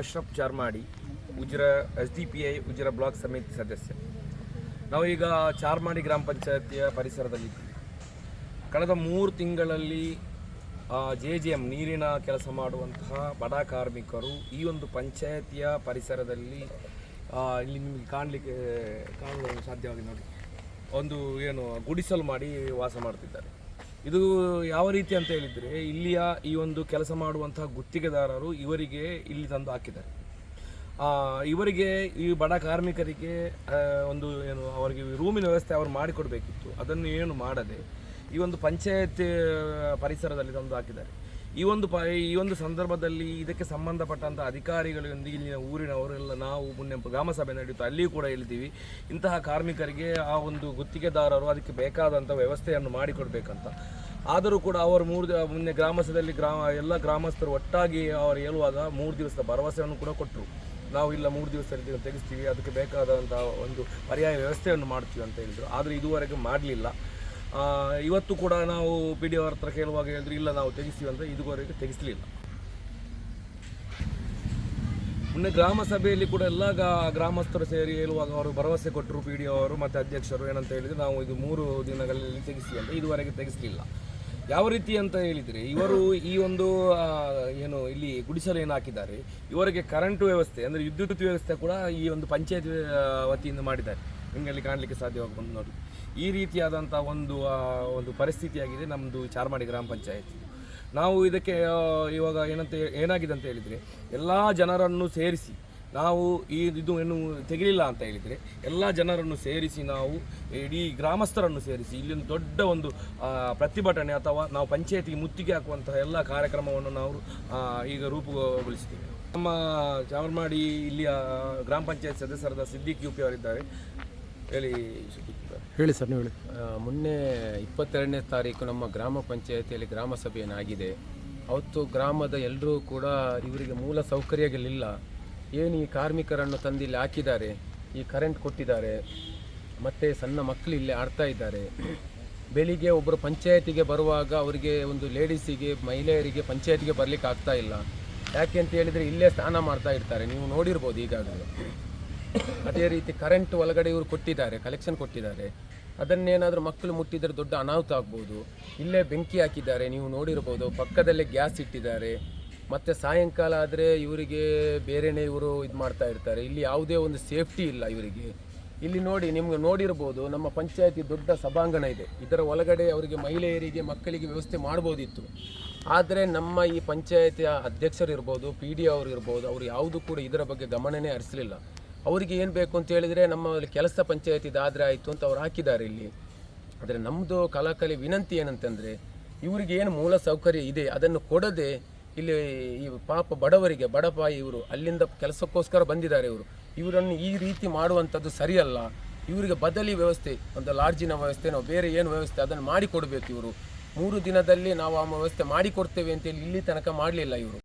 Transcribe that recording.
Ashraf Charmadi Ujire S D P I Ujire block ಸಮಿತಿ ಸದಸ್ಯ. ನಾವೀಗ ಚಾರ್ಮಾಡಿ ಗ್ರಾಮ ಪಂಚಾಯತಿಯ ಪರಿಸರದಲ್ಲಿದ್ದೀವಿ. ಕಳೆದ ಮೂರು ತಿಂಗಳಲ್ಲಿ ಜೆ ಜೆ ಎಂ ನೀರಿನ ಕೆಲಸ ಮಾಡುವಂತಹ ಬಡ ಕಾರ್ಮಿಕರು ಈ ಒಂದು ಪಂಚಾಯತಿಯ ಪರಿಸರದಲ್ಲಿ ಇಲ್ಲಿ ನಿಮಗೆ ಕಾಣಲಿಕ್ಕೆ, ಕಾಣಲು ಸಾಧ್ಯವಾಗಿ ನೋಡಿ. ಒಂದು ಏನು, ಗುಡಿಸಲು ಮಾಡಿ ವಾಸ ಮಾಡ್ತಿದ್ದಾರೆ. ಇದು ಯಾವ ರೀತಿ ಅಂತ ಹೇಳಿದರೆ, ಇಲ್ಲಿಯ ಈ ಒಂದು ಕೆಲಸ ಮಾಡುವಂತಹ ಗುತ್ತಿಗೆದಾರರು ಇವರಿಗೆ ಇಲ್ಲಿ ತಂದು ಹಾಕಿದ್ದಾರೆ. ಇವರಿಗೆ ಈ ಬಡ ಕಾರ್ಮಿಕರಿಗೆ ಒಂದು ಏನು, ಅವರಿಗೆ ರೂಮಿನ ವ್ಯವಸ್ಥೆ ಅವರು ಮಾಡಿಕೊಡಬೇಕಿತ್ತು. ಅದನ್ನು ಏನು ಮಾಡದೆ ಈ ಒಂದು ಪಂಚಾಯತ್ ಪರಿಸರದಲ್ಲಿ ತಂದು ಹಾಕಿದ್ದಾರೆ. ಈ ಒಂದು ಪ, ಈ ಒಂದು ಸಂದರ್ಭದಲ್ಲಿ ಇದಕ್ಕೆ ಸಂಬಂಧಪಟ್ಟಂಥ ಅಧಿಕಾರಿಗಳೊಂದಿಗೆ ಇಲ್ಲಿನ ಊರಿನವರೆಲ್ಲ ನಾವು ಮೊನ್ನೆ ಗ್ರಾಮ ಸಭೆ ನಡೆಯಿತು ಅಲ್ಲಿಯೂ ಕೂಡ ಹೇಳಿದ್ದೀವಿ. ಇಂತಹ ಕಾರ್ಮಿಕರಿಗೆ ಆ ಒಂದು ಗುತ್ತಿಗೆದಾರರು ಅದಕ್ಕೆ ಬೇಕಾದಂಥ ವ್ಯವಸ್ಥೆಯನ್ನು ಮಾಡಿಕೊಡ್ಬೇಕಂತ. ಆದರೂ ಕೂಡ ಅವರು ಮೂರು ಮೊನ್ನೆ ಗ್ರಾಮಸದಲ್ಲಿ ಗ್ರಾಮ ಎಲ್ಲ ಗ್ರಾಮಸ್ಥರು ಒಟ್ಟಾಗಿ ಅವರು ಹೇಳುವಾಗ ಮೂರು ದಿವಸದ ಭರವಸೆಯನ್ನು ಕೂಡ ಕೊಟ್ಟರು. ನಾವು ಇಲ್ಲ ಮೂರು ದಿವಸ ತೆಗೆಸ್ತೀವಿ, ಅದಕ್ಕೆ ಬೇಕಾದಂಥ ಒಂದು ಪರ್ಯಾಯ ವ್ಯವಸ್ಥೆಯನ್ನು ಮಾಡ್ತೀವಿ ಅಂತ ಹೇಳಿದರು. ಆದರೆ ಇದುವರೆಗೆ ಮಾಡಲಿಲ್ಲ. ಇವತ್ತು ಕೂಡ ನಾವು ಪಿ ಡಿ ಅವ್ರ ಹತ್ರ ಕೇಳುವಾಗ ಹೇಳಿದ್ರು, ಇಲ್ಲ ನಾವು ತೆಗಿಸ್ತೀವಿ ಅಂತ ಇದುವರೆಗೆ ತೆಗಿಸಲಿಲ್ಲ. ಮೊನ್ನೆ ಗ್ರಾಮ ಸಭೆಯಲ್ಲಿ ಕೂಡ ಎಲ್ಲ ಗ್ರಾಮಸ್ಥರು ಸೇರಿ ಹೇಳುವಾಗ ಅವರು ಭರವಸೆ ಕೊಟ್ಟರು ಪಿ ಡಿ ಅವರು, ಮತ್ತು ಅಧ್ಯಕ್ಷರು ಏನಂತ ಹೇಳಿದರೆ ನಾವು ಇದು ಮೂರು ದಿನಗಳಲ್ಲಿ ತೆಗಿಸಿ ಅಂತ ಇದುವರೆಗೆ ತೆಗಿಸಲಿಲ್ಲ. ಯಾವ ರೀತಿ ಅಂತ ಹೇಳಿದರೆ, ಇವರು ಈ ಒಂದು ಏನು ಇಲ್ಲಿ ಗುಡಿಸಲು ಏನು ಹಾಕಿದ್ದಾರೆ, ಇವರಿಗೆ ಕರೆಂಟ್ ವ್ಯವಸ್ಥೆ ಅಂದರೆ ವಿದ್ಯುತ್ ವ್ಯವಸ್ಥೆ ಕೂಡ ಈ ಒಂದು ಪಂಚಾಯತ್ ವತಿಯಿಂದ ಮಾಡಿದ್ದಾರೆ. ನಿಮಗೆ ಅಲ್ಲಿ ಕಾಣಲಿಕ್ಕೆ ಸಾಧ್ಯವಾಗಬಹುದು ನೋಡಿ ಈ ರೀತಿಯಾದಂಥ ಒಂದು ಒಂದು ಪರಿಸ್ಥಿತಿಯಾಗಿದೆ ನಮ್ಮದು ಚಾರ್ಮಾಡಿ ಗ್ರಾಮ ಪಂಚಾಯತ್. ನಾವು ಇದಕ್ಕೆ ಇವಾಗ ಏನಂತ ಏನಾಗಿದೆ ಅಂತ ಹೇಳಿದರೆ, ಎಲ್ಲ ಜನರನ್ನು ಸೇರಿಸಿ ನಾವು ಈ ಇದು ಏನು ತೆಗಿಲಿಲ್ಲ ಅಂತ ಹೇಳಿದರೆ, ಎಲ್ಲ ಜನರನ್ನು ಸೇರಿಸಿ ನಾವು ಇಡೀ ಗ್ರಾಮಸ್ಥರನ್ನು ಸೇರಿಸಿ, ಇಲ್ಲೊಂದು ದೊಡ್ಡ ಒಂದು ಪ್ರತಿಭಟನೆ ಅಥವಾ ನಾವು ಪಂಚಾಯತಿಗೆ ಮುತ್ತಿಗೆ ಹಾಕುವಂತಹ ಎಲ್ಲ ಕಾರ್ಯಕ್ರಮವನ್ನು ನಾವು ಈಗ ರೂಪುಗೊಳಿಸಿದ್ದೇವೆ. ನಮ್ಮ ಚಾಮರ್ಮಾಡಿ ಇಲ್ಲಿಯ ಗ್ರಾಮ ಪಂಚಾಯತ್ ಸದಸ್ಯರಾದ ಸಿದ್ದಿಕ್ ಯು ಪಿ ಅವರಿದ್ದಾರೆ. ಹೇಳಿ ಹೇಳಿ ಸರ್ ನೀವು ಹೇಳಿ. ಮೊನ್ನೆ ಇಪ್ಪತ್ತೆರಡನೇ ತಾರೀಕು ನಮ್ಮ ಗ್ರಾಮ ಪಂಚಾಯತಿಯಲ್ಲಿ ಗ್ರಾಮ ಸಭೆ ಏನಾಗಿದೆ ಅವತ್ತು ಗ್ರಾಮದ ಎಲ್ಲರೂ ಕೂಡ ಇವರಿಗೆ ಮೂಲ ಸೌಕರ್ಯಗಳಿಲ್ಲ. ಏನು ಈ ಕಾರ್ಮಿಕರನ್ನು ತಂದು ಇಲ್ಲಿ ಹಾಕಿದ್ದಾರೆ ಈ ಕರೆಂಟ್ ಕೊಟ್ಟಿದ್ದಾರೆ ಮತ್ತು ಸಣ್ಣ ಮಕ್ಕಳು ಇಲ್ಲಿ ಆಡ್ತಾ ಇದ್ದಾರೆ. ಬೆಳಿಗ್ಗೆ ಒಬ್ಬರು ಪಂಚಾಯತಿಗೆ ಬರುವಾಗ ಅವರಿಗೆ ಒಂದು ಲೇಡೀಸಿಗೆ ಮಹಿಳೆಯರಿಗೆ ಪಂಚಾಯತಿಗೆ ಬರಲಿಕ್ಕೆ ಆಗ್ತಾ ಇಲ್ಲ. ಯಾಕೆ ಅಂತ ಹೇಳಿದರೆ ಇಲ್ಲೇ ಸ್ನಾನ ಮಾಡ್ತಾ ಇರ್ತಾರೆ. ನೀವು ನೋಡಿರ್ಬೋದು ಈಗಾಗಲೇ. ಅದೇ ರೀತಿ ಕರೆಂಟ್ ಒಳಗಡೆ ಇವರು ಕೊಟ್ಟಿದ್ದಾರೆ ಕಲೆಕ್ಷನ್ ಕೊಟ್ಟಿದ್ದಾರೆ. ಅದನ್ನೇನಾದರೂ ಮಕ್ಕಳು ಮುಟ್ಟಿದರೆ ದೊಡ್ಡ ಅನಾಹುತ ಆಗ್ಬೋದು. ಇಲ್ಲೇ ಬೆಂಕಿ ಹಾಕಿದ್ದಾರೆ, ನೀವು ನೋಡಿರ್ಬೋದು. ಪಕ್ಕದಲ್ಲೇ ಗ್ಯಾಸ್ ಇಟ್ಟಿದ್ದಾರೆ. ಮತ್ತು ಸಾಯಂಕಾಲ ಆದರೆ ಇವರಿಗೆ ಬೇರೆನೇ ಇವರು ಇದು ಮಾಡ್ತಾ ಇರ್ತಾರೆ. ಇಲ್ಲಿ ಯಾವುದೇ ಒಂದು ಸೇಫ್ಟಿ ಇಲ್ಲ ಇವರಿಗೆ. ಇಲ್ಲಿ ನೋಡಿ, ನಿಮ್ಗೆ ನೋಡಿರ್ಬೋದು, ನಮ್ಮ ಪಂಚಾಯತಿ ದೊಡ್ಡ ಸಭಾಂಗಣ ಇದೆ. ಇದರ ಒಳಗಡೆ ಅವರಿಗೆ ಮಹಿಳೆಯರಿಗೆ, ಮಕ್ಕಳಿಗೆ ವ್ಯವಸ್ಥೆ ಮಾಡ್ಬೋದಿತ್ತು. ಆದರೆ ನಮ್ಮ ಈ ಪಂಚಾಯತಿಯ ಅಧ್ಯಕ್ಷರು ಇರ್ಬೋದು ಪಿ ಡಿ ಅವರು ಇರ್ಬೋದು, ಅವರು ಯಾವುದು ಕೂಡ ಇದರ ಬಗ್ಗೆ ಗಮನನೇ ಹರಿಸಲಿಲ್ಲ. ಅವರಿಗೆ ಏನು ಬೇಕು ಅಂತ ಹೇಳಿದರೆ ನಮ್ಮ ಕೆಲಸ ಪಂಚಾಯತಿದಾದರೆ ಆಯಿತು ಅಂತ ಅವ್ರು ಹಾಕಿದ್ದಾರೆ ಇಲ್ಲಿ. ಆದರೆ ನಮ್ಮದು ಕಲಾಕಲಿ ವಿನಂತಿ ಏನಂತಂದರೆ ಇವರಿಗೆ ಏನು ಮೂಲ ಸೌಕರ್ಯ ಇದೆ, ಅದನ್ನು ಕೊಡದೆ ಇಲ್ಲಿ ಈ ಪಾಪ ಬಡವರಿಗೆ ಬಡಪಾಯಿ ಇವರು ಅಲ್ಲಿಂದ ಕೆಲಸಕ್ಕೋಸ್ಕರ ಬಂದಿದ್ದಾರೆ ಇವರು. ಇವರನ್ನು ಈ ರೀತಿ ಮಾಡುವಂಥದ್ದು ಸರಿಯಲ್ಲ. ಇವರಿಗೆ ಬದಲಿ ವ್ಯವಸ್ಥೆ, ಒಂದು ಲಾಡ್ಜಿನ ವ್ಯವಸ್ಥೆ, ನಾವು ಬೇರೆ ಏನು ವ್ಯವಸ್ಥೆ ಅದನ್ನು ಮಾಡಿಕೊಡ್ಬೇಕು ಇವರು. ಮೂರು ದಿನದಲ್ಲಿ ನಾವು ಆ ವ್ಯವಸ್ಥೆ ಮಾಡಿಕೊಡ್ತೇವೆ ಅಂತೇಳಿ ಇಲ್ಲಿ ತನಕ ಮಾಡಲಿಲ್ಲ ಇವರು.